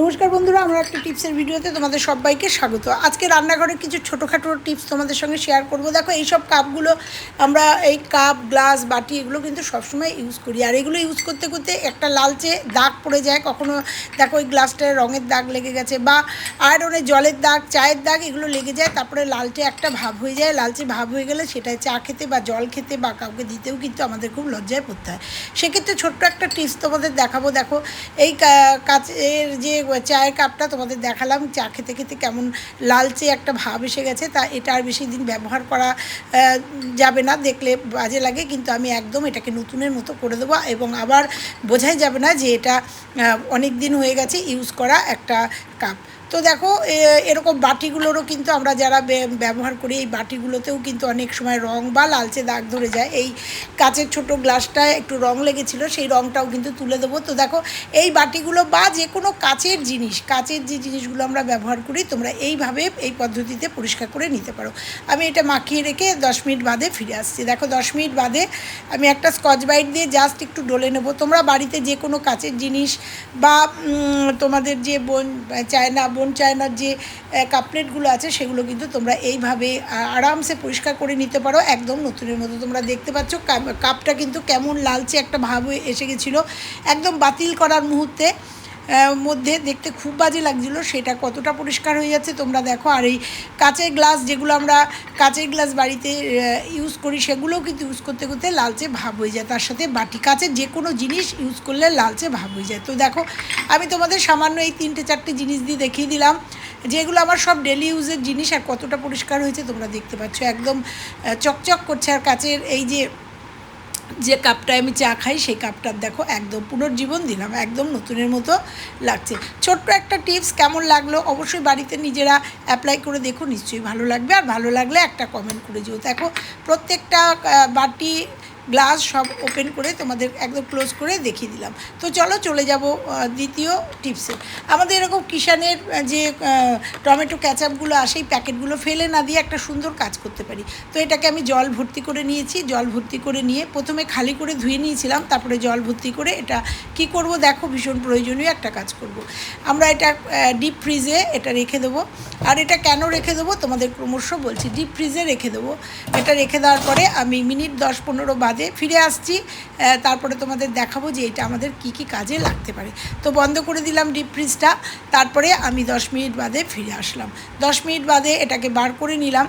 নমস্কার বন্ধুরা, আমরা একটা টিপসের ভিডিওতে তোমাদের সবাইকে স্বাগত। আজকে রান্নাঘরের কিছু ছোটোখাটো টিপস তোমাদের সঙ্গে শেয়ার করব। দেখো, এইসব কাপগুলো আমরা এই কাপ, গ্লাস, বাটি, এগুলো কিন্তু সবসময় ইউজ করি। আর এগুলো ইউজ করতে করতে একটা লালচে দাগ পড়ে যায়। কখনো দেখো, ওই গ্লাসটায় রঙের দাগ লেগে গেছে বা আয়রনের জলের দাগ, চায়ের দাগ, এগুলো লেগে যায়। তারপরে লালচে একটা ভাব হয়ে যায়। লালচে ভাব হয়ে গেলে সেটায় চা খেতে বা জল খেতে বা কাউকে দিতেও কিন্তু আমাদের খুব লজ্জায় পড়তে হয়। সেক্ষেত্রে ছোট্ট একটা টিপস তোমাদের দেখাবো। দেখো, এই কাচের যে চায়ের কাপটা তোমাদের দেখালাম, চা খেতে খেতে কেমন লালচে একটা ভাব এসে গেছে, তা এটা আর বেশি দিন ব্যবহার করা যাবে না, দেখলে বাজে লাগে, কিন্তু আমি একদম এটাকে নতুনের মতো করে দেবো, এবং আবার বোঝাই যাবে না যে এটা অনেক দিন হয়ে গেছে ইউজ করা একটা কাপ। তো দেখো এরকম বাটিগুলোরও কিন্তু আমরা যারা ব্যবহার করি, এই বাটিগুলোতেও কিন্তু অনেক সময় রং বা লালচে দাগ ধরে যায়। এই কাচের ছোট গ্লাসটায় একটু রং লেগেছিল, সেই রংটাও কিন্তু তুলে দেবো। তো দেখো, এই বাটিগুলো বা যে কোনো কাচের জিনিস, কাচের যে জিনিসগুলো আমরা ব্যবহার করি, তোমরা এইভাবে এই পদ্ধতিতে পরিষ্কার করে নিতে পারো। আমি এটা মাখিয়ে রেখে দশ মিনিট বাদে ফিরে আসছি। দেখো, দশ মিনিট বাদে আমি একটা স্কচ বাইট দিয়ে জাস্ট একটু ডলে নেব। তোমরা বাড়িতে যে কোনো কাচের জিনিস বা তোমাদের যে বোন, চায়না বোন চায়নার যে কাপলেটগুলো আছে সেগুলো কিন্তু তোমরা এইভাবে আরামসে পরিষ্কার করে নিতে পারো। একদম নতুনের মতো তোমরা দেখতে পাচ্ছ কাপ- কাপটা কিন্তু কেমন লালচে একটা ভাব এসে গেছিল। একদম বাতিল করার মুহূর্তে মধ্যে দেখতে খুব বাজে লাগছিল, সেটা কতটা পরিষ্কার হয়ে যাচ্ছে তোমরা দেখো। আর এই কাঁচের গ্লাস যেগুলো আমরা কাঁচের গ্লাস বাড়িতে ইউজ করি, সেগুলোও কিন্তু ইউজ করতে করতে লালচে ভাব হয়ে যায়। তার সাথে বাটি কাঁচের যে কোনো জিনিস ইউজ করলে লালচে ভাব হয়ে যায়। তো দেখো, আমি তোমাদের সামান্য এই তিনটে চারটে জিনিস দিয়ে দেখিয়ে দিলাম, যেগুলো আমার সব ডেলি ইউজের জিনিস আর কতটা পরিষ্কার হয়েছে তোমরা দেখতে পাচ্ছ। একদম চকচক করছে আর কাচের এই যে যে কাপটায় আমি চা খাই, সেই কাপটার দেখো একদম পুনর্জীবন দিলাম, একদম নতুনের মতো লাগছে। ছোট্ট একটা টিপস কেমন লাগল অবশ্যই বাড়িতে নিজেরা অ্যাপ্লাই করে দেখো, নিশ্চয়ই ভালো লাগবে। আর ভালো লাগলে একটা কমেন্ট করে যেও। দেখো, প্রত্যেকটা বাটি গ্লাস সব ওপেন করে তোমাদের একদম ক্লোজ করে দেখিয়ে দিলাম। তো চলো চলে যাব দ্বিতীয় টিপসে। আমাদের এরকম কিষানের যে টমেটো ক্যাচাপগুলো আসে, এই প্যাকেটগুলো ফেলে না দিয়ে একটা সুন্দর কাজ করতে পারি। তো এটাকে আমি জল ভর্তি করে নিয়েছি, জল ভর্তি করে নিয়ে প্রথমে খালি করে ধুয়ে নিয়েছিলাম, তারপরে জল ভর্তি করে এটা কি করব দেখো, ভীষণ প্রয়োজনীয় একটা কাজ করব। আমরা এটা ডিপ ফ্রিজে এটা রেখে দেবো। আর এটা কেন রেখে দেবো তোমাদের ক্রমশ বলছি ডিপ ফ্রিজে রেখে দেবো। এটা রেখে দেওয়ার পরে আমি মিনিট দশ পনেরো বাদে ফিরে আসছি। তারপরে তোমাদের দেখাবো যে এটা আমাদের কি কি কাজে লাগতে পারে। তো বন্ধ করে দিলাম ডিপ ফ্রিজটা, তারপরে আমি দশ মিনিট বাদে ফিরে আসলাম। দশ মিনিট বাদে এটাকে বার করে নিলাম।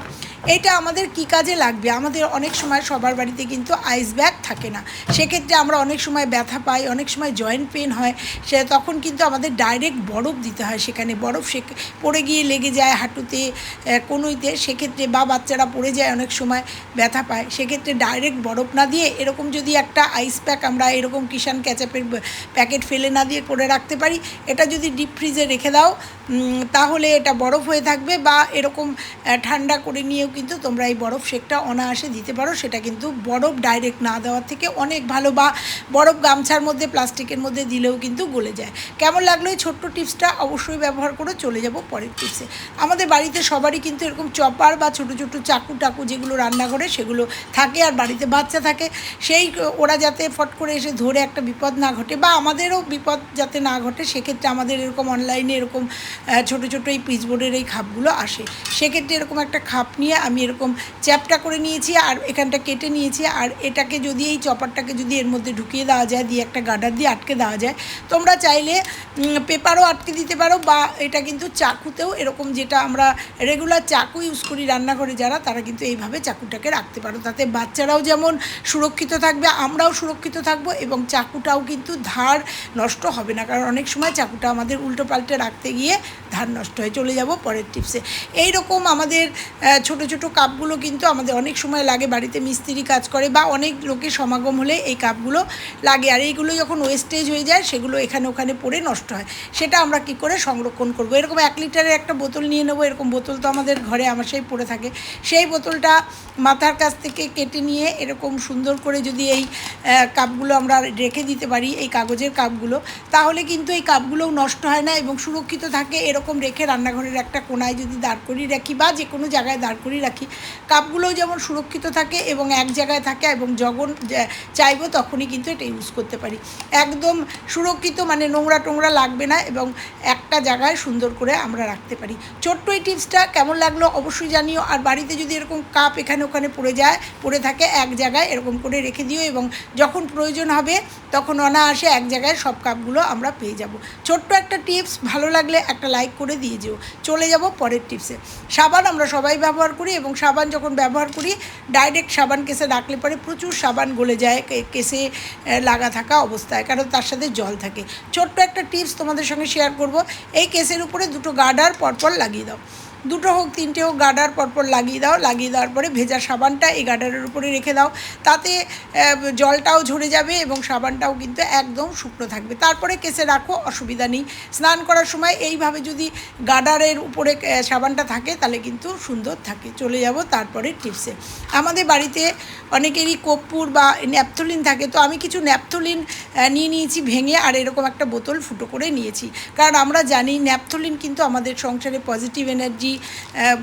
এটা আমাদের কি কাজে লাগবে? আমাদের অনেক সময় সবার বাড়িতে কিন্তু আইস ব্যাগ থাকে না। সেক্ষেত্রে আমরা অনেক সময় ব্যথা পাই, অনেক সময় জয়েন্ট পেন হয়, সে তখন কিন্তু আমাদের ডাইরেক্ট বরফ দিতে হয় সেখানে। বরফ সে পড়ে গিয়ে লেগে যায় হাঁটুতে কনুইতে। সেক্ষেত্রে বা বাচ্চারা পড়ে যায় অনেক সময়, ব্যথা পায়। সেক্ষেত্রে ডাইরেক্ট বরফ না দিয়ে এরকম যদি একটা আইস প্যাক আমরা এরকম কিষান ক্যাচাপের প্যাকেট ফেলে না দিয়ে করে রাখতে পারি, এটা যদি ডিপ ফ্রিজে রেখে দাও তাহলে এটা বরফ হয়ে থাকবে বা এরকম ঠান্ডা করে নিয়েও কিন্তু তোমরা এই বরফ শেকটা অনায়াসে দিতে পারো। সেটা কিন্তু বরফ ডাইরেক্ট না দেওয়ার থেকে অনেক ভালো বা বরফ গামছার মধ্যে, প্লাস্টিকের মধ্যে দিলেও কিন্তু গলে যায়। কেমন লাগল এই ছোট্ট টিপসটা? অবশ্যই ব্যবহার করে চলে যাব পরের টিপসে। আমাদের বাড়িতে সবারই কিন্তু এরকম চপার বা ছোটো ছোটো চাকু টাকু যেগুলো রান্নাঘরে, সেগুলো থাকে আর বাড়িতে বাচ্চা থাকে। সেই ওরা যাতে ফট করে এসে ধরে একটা বিপদ না ঘটে বা আমাদেরও বিপদ যাতে না ঘটে, সেক্ষেত্রে আমাদের এরকম অনলাইনে এরকম ছোটো ছোটো এই পিচবোর্ডের এই খাপগুলো আসে। সেক্ষেত্রে এরকম একটা খাপ নিয়ে আমি এরকম চ্যাপটা করে নিয়েছি আর এখানটা কেটে নিয়েছি। আর এটাকে যদি এই চপারটাকে যদি এর মধ্যে ঢুকিয়ে দেওয়া যায়, দিয়ে একটা গার্ডার দিয়ে আটকে দেওয়া যায়, তোমরা চাইলে পেপারও আটকে দিতে পারো বা এটা কিন্তু চাকুতেও এরকম যেটা আমরা রেগুলার চাকু ইউজ করি রান্নাঘরে যারা, তারা কিন্তু এইভাবে চাকুটাকে রাখতে পারো। তাতে বাচ্চারাও যেমন সুরক্ষিত থাকবে, আমরাও সুরক্ষিত থাকব এবং চাকুটাও কিন্তু ধার নষ্ট হবে না। কারণ অনেক সময় চাকুটা আমাদের উল্টো পাল্টে রাখতে গিয়ে ধার নষ্ট হয়ে চলে যাব পরের টিপসে এই রকম আমাদের ছোট ছোট কাপগুলো কিন্তু আমাদের অনেক সময় লাগে, বাড়িতে মিস্ত্রি কাজ করে বা অনেক লোকের সমাগম হলে এই কাপগুলো লাগে। আর এইগুলো যখন ওয়েস্টেজ হয়ে যায়, সেগুলো এখানে ওখানে পড়ে নষ্ট হয়। সেটা আমরা কি করে সংরক্ষণ করব? এরকম এক লিটারের একটা বোতল নিয়ে নেব, এরকম বোতল তো আমাদের ঘরে আমার সেই পড়ে থাকে। সেই বোতলটা মাথার কাছ থেকে কেটে নিয়ে এরকম সুন্দর করে যদি এই কাপগুলো আমরা রেখে দিতে পারি, এই কাগজের কাপগুলো, তাহলে কিন্তু এই কাপগুলোও নষ্ট হয় না এবং সুরক্ষিত থাকে। এরকম রেখে রান্নাঘরের একটা কোনায় যদি দাঁড় করিয়ে রাখি বা যে কোনো জায়গায় দাঁড় করিয়ে রাখি, কাপগুলোও যেমন সুরক্ষিত থাকে এবং এক জায়গায় থাকে এবং যখন চাইব তখনই কিন্তু এটা ইউজ করতে পারি। একদম সুরক্ষিত মানে নোংরা টোংরা লাগবে না এবং একটা জায়গায় সুন্দর করে আমরা রাখতে পারি। ছোট্ট এই টিপসটা কেমন লাগল অবশ্যই জানিও। আর বাড়িতে যদি এরকম কাপ এখানে ওখানে পড়ে যায়, পড়ে থাকে, এক জায়গায় এরকম করে রেখে দিও এবং যখন প্রয়োজন হবে তখন অনায়াসে এক জায়গায় সব কাপগুলো আমরা পেয়ে যাব। ছোট্ট একটা টিপস, ভালো লাগলে একটা লাইক করে দিয়ে যেও। চলে যাব পরের টিপসে। সাবান আমরা সবাই ব্যবহার করি এবং সাবান যখন ব্যবহার করি ডাইরেক্ট সাবান কেসে রাখলে পরে প্রচুর সাবান গলে যায় কেসে লাগা থাকা অবস্থায় কারণ তার সাথে জল থাকে। ছোট্ট একটা টিপস তোমাদের সঙ্গে শেয়ার করব। এই কেসের উপরে দুটো গার্ডার পরপর লাগিয়ে দাও। দুটো হোক, তিনটে হোক গার্ডার পরপর লাগিয়ে দাও, লাগিয়ে দেওয়ার পরে ভেজা সাবানটা এই গার্ডারের উপরে রেখে দাও। তাতে জলটাও ঝরে যাবে এবং সাবানটাও কিন্তু একদম শুকনো থাকবে। তারপরে কেসে রাখো, অসুবিধা নেই। স্নান করার সময় এইভাবে যদি গার্ডারের উপরে সাবানটা থাকে, তাহলে কিন্তু সুন্দর থাকে। চলে যাব তারপরে টিপসে। আমাদের বাড়িতে অনেকেরই কর্পূর বা ন্যাপথলিন থাকে, তো আমি কিছু ন্যাপথলিন নিয়ে নিয়েছি ভেঙে আর এরকম একটা বোতল ফুটো করে নিয়েছি। কারণ আমরা জানি ন্যাপথলিন কিন্তু আমাদের সংসারে পজিটিভ এনার্জি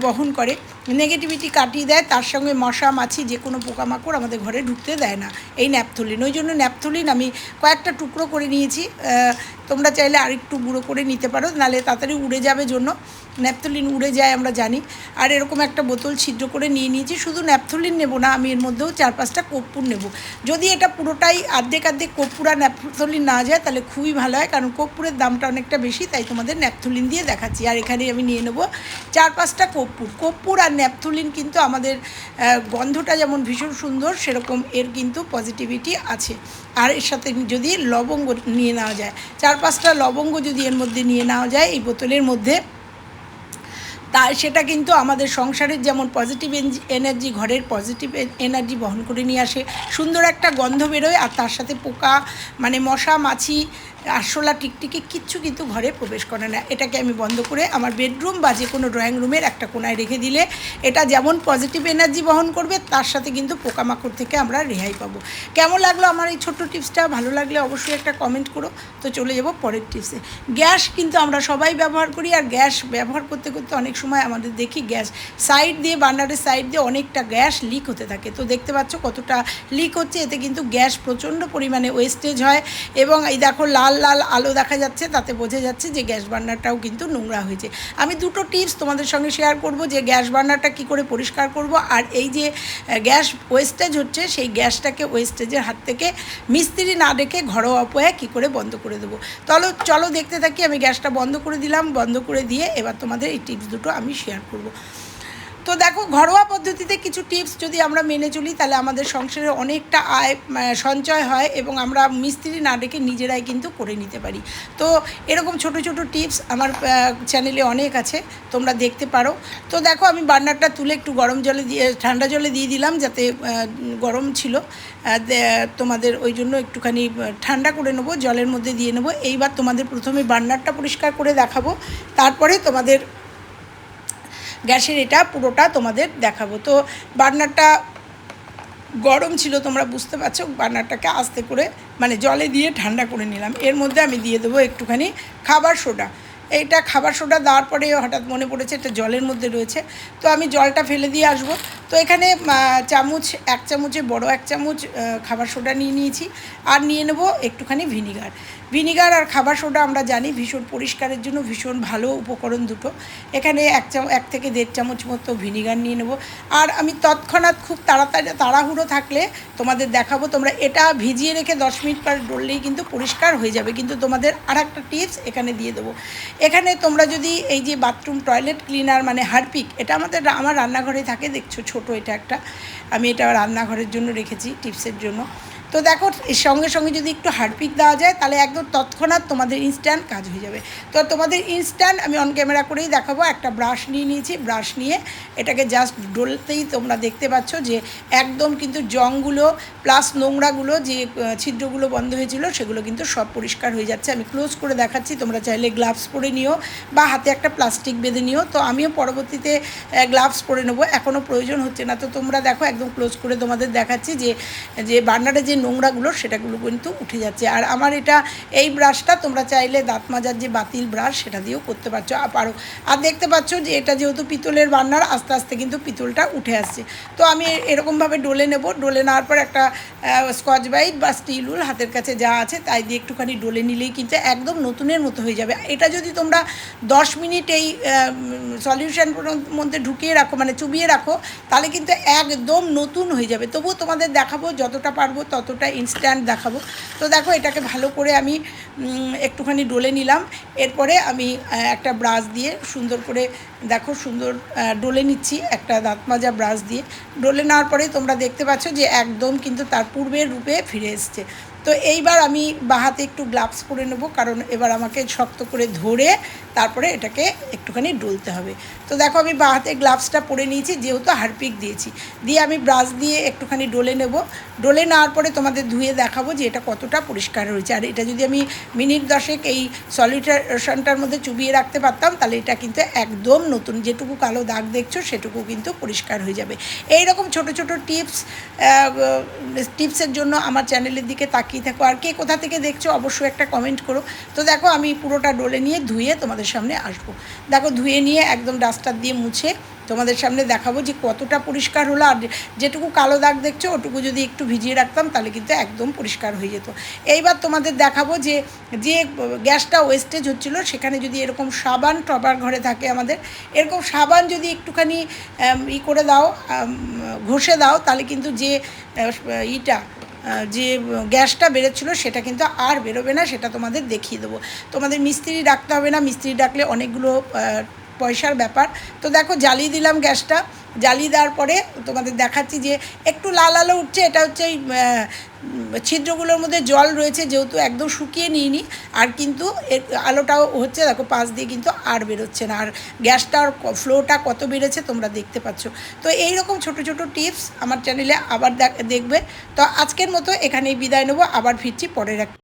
বহন করে। নেগেটিভিটি কাটিয়ে দেয়, তার সঙ্গে মশা, মাছি যে কোনো পোকামাকড় আমাদের ঘরে ঢুকতে দেয় না। এই ন্যাপথলিন। ওই জন্য ন্যাপথলিন আমি কয়েকটা টুকরো করে নিয়েছি। তোমরা চাইলে আরেকটু গুঁড়ো করে নিতে পারো, নালে তাড়াতাড়ি উড়ে যাবে জন্য। ন্যাপথলিন উড়ে যায় আমরা জানি। আর এরকম একটা বোতল ছিদ্র করে নিয়ে নিয়েছি। শুধু ন্যাপথলিন নেব না, আমি এর মধ্যেও চার পাঁচটা কর্পূর নেব। যদি এটা পুরোটাই অর্ধেক অর্ধেক কর্পূর আর ন্যাপথলিন না যায়, তাহলে খুবই ভালো হয়। কারণ কর্পূরের দামটা অনেকটা বেশি, তাই তোমাদের ন্যাপথলিন দিয়ে দেখাচ্ছি। আর এখানে আমি নিয়ে নেব চার পাঁচটা কর্পূর। কর্পূর আর ন্যাপথলিন কিন্তু আমাদের গন্ধটা যেমন ভীষণ সুন্দর, সেরকম এর কিন্তু পজিটিভিটি আছে। আর এর সাথে যদি লবঙ্গ নিয়ে নেওয়া যায়, চার পাঁচটা লবঙ্গ যদি এর মধ্যে নিয়ে নেওয়া যায়, এই বোতলের মধ্যে, তা সেটা কিন্তু আমাদের সংসারের যেমন পজিটিভ এনার্জি ঘরের পজিটিভ এনার্জি বহন করে নিয়ে আসে। সুন্দর একটা গন্ধ বেরোয়, আর তার সাথে পোকা মানে মশা, মাছি আরশোলা টিকটিকি কিচ্ছু কিন্তু ঘরে প্রবেশ করে না। এটাকে আমি বন্ধ করে আমার বেডরুম বা যে কোনো ড্রয়িং রুমের একটা কোনায় রেখে দিলে এটা যেমন পজিটিভ এনার্জি বহন করবে, তার সাথে কিন্তু পোকামাকড় থেকে আমরা রেহাই পাবো। কেমন লাগল আমার এই ছোট্ট টিপসটা? ভালো লাগলে অবশ্যই একটা কমেন্ট করো। তো চলে যাব পরের টিপসে। গ্যাস কিন্তু আমরা সবাই ব্যবহার করি আর গ্যাস ব্যবহার করতে করতে অনেক সময় আমাদের দেখি গ্যাস সাইড দিয়ে, বার্নারের সাইড দিয়ে অনেকটা গ্যাস লিক হতে থাকে। তো দেখতে পাচ্ছ কতটা লিক হচ্ছে, এতে কিন্তু গ্যাস প্রচণ্ড পরিমাণে ওয়েস্টেজ হয় এবং এই দেখো লাল লাল লাল আলো দেখা যাচ্ছে, তাতে বোঝা যাচ্ছে যে গ্যাস বার্নারটাও কিন্তু নোংরা হয়েছে। আমি দুটো টিপস তোমাদের সঙ্গে শেয়ার করব যে গ্যাস বার্নারটা কী করে পরিষ্কার করব, আর এই যে গ্যাস ওয়েস্টেজ হচ্ছে, সেই গ্যাসটাকে ওয়েস্টেজের হাত থেকে মিস্ত্রি না ডেকে ঘরোয়া উপায়ে কী করে বন্ধ করে দেবো। চলো চলো দেখতে থাকি, আমি গ্যাসটা বন্ধ করে দিলাম, বন্ধ করে দিয়ে এবার তোমাদের এই টিপস দুটো আমি শেয়ার করব। তো দেখো, ঘরোয়া পদ্ধতিতে কিছু টিপস যদি আমরা মেনে চলি, তাহলে আমাদের সংসারে অনেকটা আয় সঞ্চয় হয় এবং আমরা মিস্ত্রি না ডেকে নিজেরাই কিন্তু করে নিতে পারি। তো এরকম ছোট ছোট টিপস আমার চ্যানেলে অনেক আছে, তোমরা দেখতে পারো। তো দেখো, আমি বার্নারটা তুলে একটু গরম জলে দিয়ে, ঠান্ডা জলে দিয়ে দিলাম যাতে গরম ছিল। তোমাদের ওই জন্য একটুখানি ঠান্ডা করে নেব, জলের মধ্যে দিয়ে নেব। এইবার তোমাদের প্রথমে বার্নারটা পরিষ্কার করে দেখাবো। তারপরে তোমাদের গ্যাসের এটা পুরোটা তোমাদের দেখাবো। তো বার্নারটা গরম ছিল, তোমরা বুঝতে পারছ, বার্নারটাকে আস্তে করে মানে জলে দিয়ে ঠান্ডা করে নিলাম। এর মধ্যে আমি দিয়ে দেবো একটুখানি খাবার সোডা। এইটা খাবার সোডা দেওয়ার পরে হঠাৎ মনে পড়েছে, এটা জলের মধ্যে রয়েছে। তো আমি জলটা ফেলে দিয়ে আসব। তো এখানে চামচ, এক চামচে বড় এক চামচ খাবার সোডা নিয়ে নিয়েছি। আর নিয়ে নেব একটুখানি ভিনিগার। ভিনিগার আর খাবার সোডা আমরা জানি ভীষণ পরিষ্কারের জন্য ভীষণ ভালো উপকরণ দুটো। এখানে এক চাম, এক থেকে দেড় চামচ মতো ভিনিগার নিয়ে নেব। আর আমি তৎক্ষণাৎ খুব তাড়াতাড়ি, তাড়াহুড়ো থাকলে তোমাদের দেখাবো। তোমরা এটা ভিজিয়ে রেখে দশ মিনিট পর ডললেই কিন্তু পরিষ্কার হয়ে যাবে। কিন্তু তোমাদের আর একটা টিপস এখানে দিয়ে দেবো। এখানে তোমরা যদি এই যে বাথরুম টয়লেট ক্লিনার মানে হারপিক, এটা আমাদের, আমার রান্নাঘরে থাকে, দেখছ ছোট। এটা একটা। আমি এটা রান্নাঘরের জন্য রেখেছি টিপসের জন্য। তো দেখো সঙ্গে সঙ্গে যদি একটু হারপিক দেওয়া যায়, তাহলে একদম তৎক্ষণাৎ তোমাদের ইনস্ট্যান্ট কাজ হয়ে যাবে। তো তোমাদের ইনস্ট্যান্ট আমি অন ক্যামেরা করেই দেখাবো, একটা ব্রাশ নিয়ে নিয়েছি। ব্রাশ নিয়ে এটাকে জাস্ট ডলতেই তোমরা দেখতে পাচ্ছ যে একদম কিন্তু জংগুলো প্লাস নোংরাগুলো যে ছিদ্রগুলো বন্ধ হয়েছিল, সেগুলো কিন্তু সব পরিষ্কার হয়ে যাচ্ছে। আমি ক্লোজ করে দেখাচ্ছি, তোমরা চাইলে গ্লাভস পরে নিও বা হাতে একটা প্লাস্টিক বেঁধে নিও। তো আমিও পরবর্তীতে গ্লাভস পরে নেব এখনও প্রয়োজন হচ্ছে না। তো তোমরা দেখো, একদম ক্লোজ করে তোমাদের দেখাচ্ছি যে যে বার্নারে যে নোংরাগুলো সেটাগুলো কিন্তু উঠে যাচ্ছে। আর আমার এটা, এই ব্রাশটা তোমরা চাইলে দাঁত মাজার যে বাতিল ব্রাশ সেটা দিয়েও করতে পারছ। আর পারো। আর দেখতে পাচ্ছ যে এটা যেহেতু পিতলের বান্নার, আস্তে আস্তে কিন্তু পিতলটা উঠে আসছে। তো আমি এরকমভাবে ডলে নেব। ডলে নেওয়ার পর একটা স্কচ ব্রাইট বা স্টিল উল হাতের কাছে যা আছে তাই দিয়ে একটুখানি ডলে নিলেই কিন্তু একদম নতুনের মতো হয়ে যাবে। এটা যদি তোমরা দশ মিনিট এই সলিউশন মধ্যে ঢুকিয়ে রাখো মানে চুবিয়ে রাখো, তাহলে কিন্তু একদম নতুন হয়ে যাবে। তবুও তোমাদের দেখাবো, যতটা পারব ততটা ইনস্ট্যান্ট দেখাবো। তো দেখো, এটাকে ভালো করে আমি একটুখানি ডলে নিলাম। এরপরে আমি একটা ব্রাশ দিয়ে সুন্দর করে দেখো, সুন্দর ডলে নিচ্ছি একটা দাঁত মাজা ব্রাশ দিয়ে। ডলে নেওয়ার পরে তোমরা দেখতে পাচ্ছ যে একদম কিন্তু তার পূর্বের রূপে ফিরে এসছে। তো এইবার আমি বাহাতে একটু গ্লাভস পরে নেব, কারণ এবার আমাকে শক্ত করে ধরে তারপরে এটাকে একটুখানি ডলতে হবে। তো দেখো আমি বাহাতে গ্লাভসটা পরে নিয়েছি, যেহেতু হারপিক দিয়েছি। দিয়ে আমি ব্রাশ দিয়ে একটুখানি ডলে নেব। ডলে নেওয়ার পরে তোমাদের ধুয়ে দেখাবো যে এটা কতটা পরিষ্কার হয়েছে। আর এটা যদি আমি মিনিট দশেক এই সলিউশনটার মধ্যে চুবিয়ে রাখতে পারতাম, তাহলে এটা কিন্তু একদম নতুন। যেটুকু কালো দাগ দেখছ, সেটুকু কিন্তু পরিষ্কার হয়ে যাবে। এই রকম ছোট ছোট টিপস টিপসের জন্য আমার চ্যানেলের দিকে তাকিয়ে থাকো। আর কে কোথা থেকে দেখছ অবশ্যই একটা কমেন্ট করো। তো দেখো, আমি পুরোটা ডলে নিয়ে ধুয়ে তোমাদের সামনে আসব। দেখো, ধুয়ে নিয়ে একদম ডাস্টার দিয়ে মুছে তোমাদের সামনে দেখাবো যে কতটা পরিষ্কার হলো। আর যেটুকু কালো দাগ দেখছ, ওটুকু যদি একটু ভিজিয়ে রাখতাম, তাহলে কিন্তু একদম পরিষ্কার হয়ে যেত। এইবার তোমাদের দেখাবো যে যে গ্যাসটা ওয়েস্টেজ হচ্ছিল, সেখানে যদি এরকম সাবান টপার ঘরে থাকে আমাদের, এরকম সাবান যদি একটুখানি ই করে দাও ঘষে দাও, তাহলে কিন্তু যে ইটা যে গ্যাসটা বেরোচ্ছিলো সেটা কিন্তু আর বেরোবে না, সেটা তোমাদের দেখিয়ে দেবো। তোমাদের মিস্ত্রি ডাকতে হবে না, মিস্ত্রি ডাকলে অনেকগুলো পয়সার ব্যাপার। তো দেখো, জ্বালিয়ে দিলাম গ্যাসটা। জ্বালিয়ে দেওয়ার পরে তোমাদের দেখাচ্ছি যে একটু লাল আলো উঠছে। এটা হচ্ছে এই ছিদ্রগুলোর মধ্যে জল রয়েছে, যেহেতু একদম শুকিয়ে নিইনি। আর কিন্তু এর আলোটাও হচ্ছে, দেখো, পাশ দিয়ে কিন্তু আর বেরোচ্ছে না। আর গ্যাসটার ফ্লোটা কত বেড়েছে তোমরা দেখতে পাচ্ছ। তো এই রকম ছোট ছোট টিপস আমার চ্যানেলে আবার দেখ- দেখবে। তো আজকের মতো এখানেই বিদায় নেব। আবার ফিরছি পরের এক